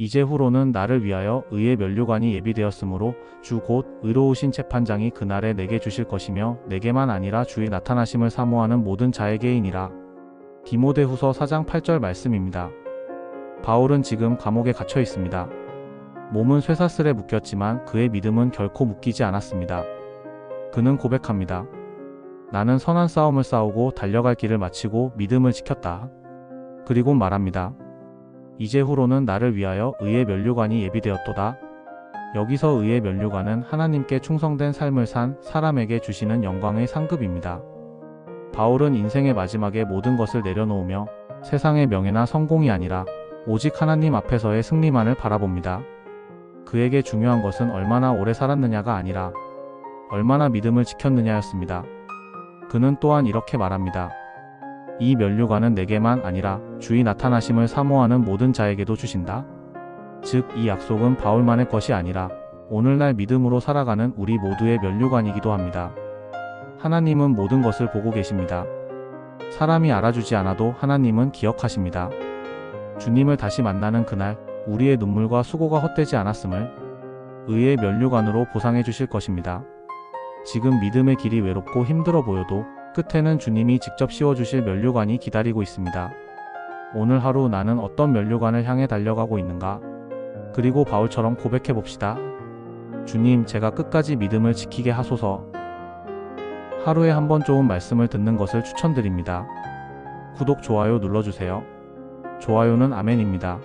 이제 후로는 나를 위하여 의의 면류관이 예비되었으므로 주 곧 의로우신 재판장이 그날에 내게 주실 것이며 내게만 아니라 주의 나타나심을 사모하는 모든 자에게이니라. 디모데후서 4장 8절 말씀입니다. 바울은 지금 감옥에 갇혀 있습니다. 몸은 쇠사슬에 묶였지만 그의 믿음은 결코 묶이지 않았습니다. 그는 고백합니다. 나는 선한 싸움을 싸우고 달려갈 길을 마치고 믿음을 지켰다. 그리고 말합니다. 이제 후로는 나를 위하여 의의 면류관이 예비되었도다. 여기서 의의 면류관은 하나님께 충성된 삶을 산 사람에게 주시는 영광의 상급입니다. 바울은 인생의 마지막에 모든 것을 내려놓으며 세상의 명예나 성공이 아니라 오직 하나님 앞에서의 승리만을 바라봅니다. 그에게 중요한 것은 얼마나 오래 살았느냐가 아니라 얼마나 믿음을 지켰느냐였습니다. 그는 또한 이렇게 말합니다. 이 면류관은 내게만 아니라 주의 나타나심을 사모하는 모든 자에게도 주신다. 즉, 이 약속은 바울만의 것이 아니라 오늘날 믿음으로 살아가는 우리 모두의 면류관이기도 합니다. 하나님은 모든 것을 보고 계십니다. 사람이 알아주지 않아도 하나님은 기억하십니다. 주님을 다시 만나는 그날, 우리의 눈물과 수고가 헛되지 않았음을 의의 면류관으로 보상해 주실 것입니다. 지금 믿음의 길이 외롭고 힘들어 보여도 끝에는 주님이 직접 씌워주실 면류관이 기다리고 있습니다. 오늘 하루 나는 어떤 면류관을 향해 달려가고 있는가? 그리고 바울처럼 고백해 봅시다. 주님, 제가 끝까지 믿음을 지키게 하소서. 하루에 한 번 좋은 말씀을 듣는 것을 추천드립니다. 구독, 좋아요 눌러주세요. 좋아요는 아멘입니다.